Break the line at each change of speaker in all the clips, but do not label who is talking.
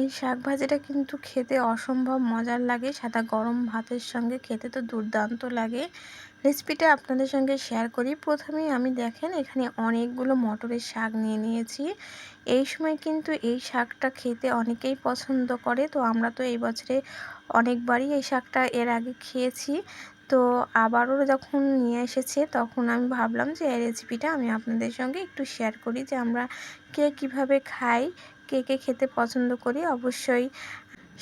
এই শাক ভাজিটা কিন্তু খেতে অসম্ভব মজার লাগে, সাদা গরম ভাতের সঙ্গে খেতে তো দুর্দান্ত লাগে। রেসিপিটা আপনাদের সঙ্গে শেয়ার করি। প্রথমেই আমি দেখেন, এখানে অনেকগুলো মটরের শাক নিয়ে নিয়েছি। এই সময় কিন্তু এই শাকটা খেতে অনেকেই পছন্দ করে, তো আমরা তো এই বছরে অনেকবারই এই শাকটা এর আগে খেয়েছি। তো আবারও যখন নিয়ে এসেছে, তখন আমি ভাবলাম যে এই রেসিপিটা আমি আপনাদের সঙ্গে একটু শেয়ার করি যে আমরা কে কীভাবে খাই কে কে খেতে পছন্দ করি অবশ্যই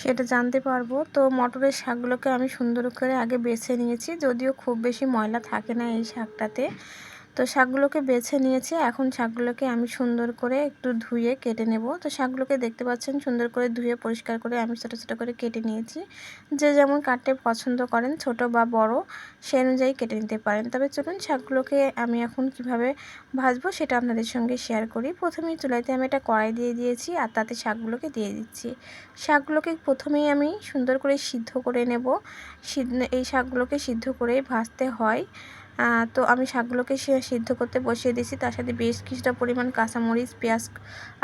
সেটা জানতে পারব। তো মটরের শাকগুলোকে আমি সুন্দর করে আগে বেছে নিয়েছি, যদিও খুব বেশি ময়লা থাকে না এই শাকটাতে। তো শাকগুলোকে বেছে নিয়েছি। এখন শাকগুলোকে আমি সুন্দর করে একটু ধুয়ে কেটে নেব। তো শাকগুলোকে দেখতে পাচ্ছেন সুন্দর করে ধুয়ে পরিষ্কার করে আমি ছোটো ছোটো করে কেটে নিয়েছি। যে যেমন কাটতে পছন্দ করেন, ছোট বা বড়, সে অনুযায়ী কেটে নিতে পারেন। তবে চলুন শাকগুলোকে আমি এখন কীভাবে ভাজবো সেটা আপনাদের সঙ্গে শেয়ার করি। প্রথমেই চুলাইতে আমি একটা কড়াই দিয়ে দিয়েছি আর তাতে শাকগুলোকে দিয়ে দিচ্ছি। শাকগুলোকে প্রথমেই আমি সুন্দর করে সিদ্ধ করে নেব। এই শাকগুলোকে সিদ্ধ করেই ভাজতে হয়। তো আমি শাকগুলোকে সিদ্ধ করতে বসিয়ে দিয়েছি। তার সাথে বেশ কিছুটা পরিমাণ কাঁচামরিচ, পেঁয়াজ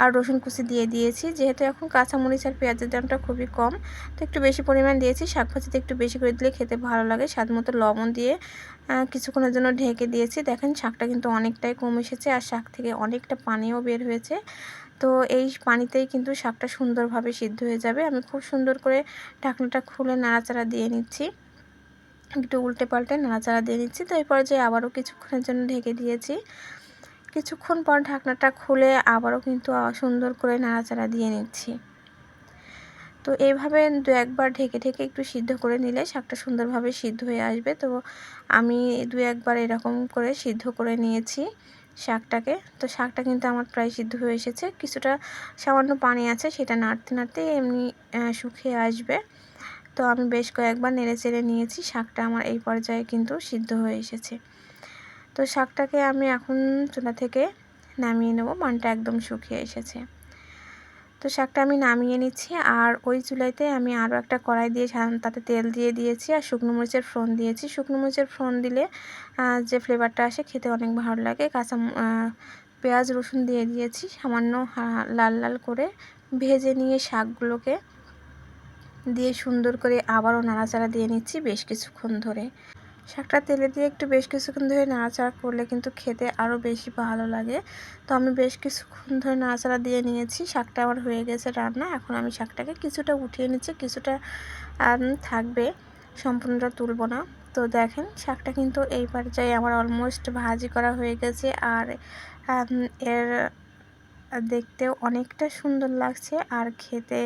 আর রসুন কুচি দিয়ে দিয়েছি। যেহেতু এখন কাঁচামরিচ আর পেঁয়াজের দামটা খুবই কম, তো একটু বেশি পরিমাণ দিয়েছি। শাক ভাজিতে একটু বেশি করে দিলে খেতে ভালো লাগে। স্বাদ মতো লবণ দিয়ে কিছুক্ষণের জন্য ঢেকে দিয়েছি। দেখেন শাকটা কিন্তু অনেকটাই কম এসেছে আর শাক থেকে অনেকটা পানিও বের হয়েছে। তো এই পানিতেই কিন্তু শাকটা সুন্দরভাবে সিদ্ধ হয়ে যাবে। আমি খুব সুন্দর করে ঢাকনাটা খুলে নাড়াচাড়া দিয়ে নিচ্ছি। একটু উল্টে পাল্টে নাড়াচাড়া দিয়ে নিচ্ছি তো এই পর্যায়ে আবারও কিছুক্ষণের জন্য ঢেকে দিয়েছি। কিছুক্ষণ পর ঢাকনাটা খুলে আবারও কিন্তু সুন্দর করে নাড়াচাড়া দিয়ে নিচ্ছি। তো এইভাবে দু একবার ঢেকে ঢেকে একটু সিদ্ধ করে নিলে শাকটা সুন্দরভাবে সিদ্ধ হয়ে আসবে। তো আমি দু একবার এরকম করে সিদ্ধ করে নিয়েছি শাকটাকে। তো শাকটা কিন্তু আমার প্রায় সিদ্ধ হয়ে এসেছে। কিছুটা সামান্য পানি আছে সেটা নাড়তে নাড়তে এমনি শুকিয়ে আসবে। তো আমি বেশ কয়েকবার নেড়ে চেড়ে নিয়েছি, শাকটা আমার এই পর্যায়ে কিন্তু সিদ্ধ হয়ে এসেছে। তো শাকটাকে আমি এখন চুলা থেকে নামিয়ে নেব, মানটা একদম শুকিয়ে এসেছে। তো শাকটা আমি নামিয়ে নিচ্ছি, আর ওই চুলাইতে আমি আরও একটা কড়াই দিয়ে তাতে তেল দিয়ে দিয়েছি, আর শুকনো মরিচের ফ্রন দিয়েছি। শুকনো মরিচের ফ্রন দিলে যে ফ্লেভারটা আসে খেতে অনেক ভালো লাগে। কাঁচা পেঁয়াজ রসুন দিয়ে দিয়েছি, সামান্য লাল লাল করে ভেজে নিয়ে শাকগুলোকে দিয়ে সুন্দর করে আবারও নাড়াচাড়া দিয়ে নিচ্ছি বেশ কিছুক্ষণ ধরে। শাকটা তেলে দিয়ে একটু বেশ কিছুক্ষণ ধরে নাড়াচাড়া করলে কিন্তু খেতে আরও বেশি ভালো লাগে। তো আমি বেশ কিছুক্ষণ ধরে নাড়াচাড়া দিয়ে নিয়েছি, শাকটা আমার হয়ে গেছে রান্না। এখন আমি শাকটাকে কিছুটা উঠিয়ে নিচ্ছি, কিছুটা থাকবে, সম্পূর্ণটা তুলব না। তো দেখেন শাকটা কিন্তু এই পর্যায়ে আমার অলমোস্ট ভাজি করা হয়ে গেছে আর এর দেখতেও অনেকটা সুন্দর লাগছে আর খেতে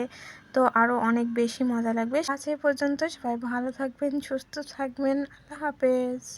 তো আরও অনেক বেশি মজা লাগবে। আজ এই পর্যন্ত সবাই ভালো থাকবেন, সুস্থ থাকবেন, আল্লাহ হাফেজ।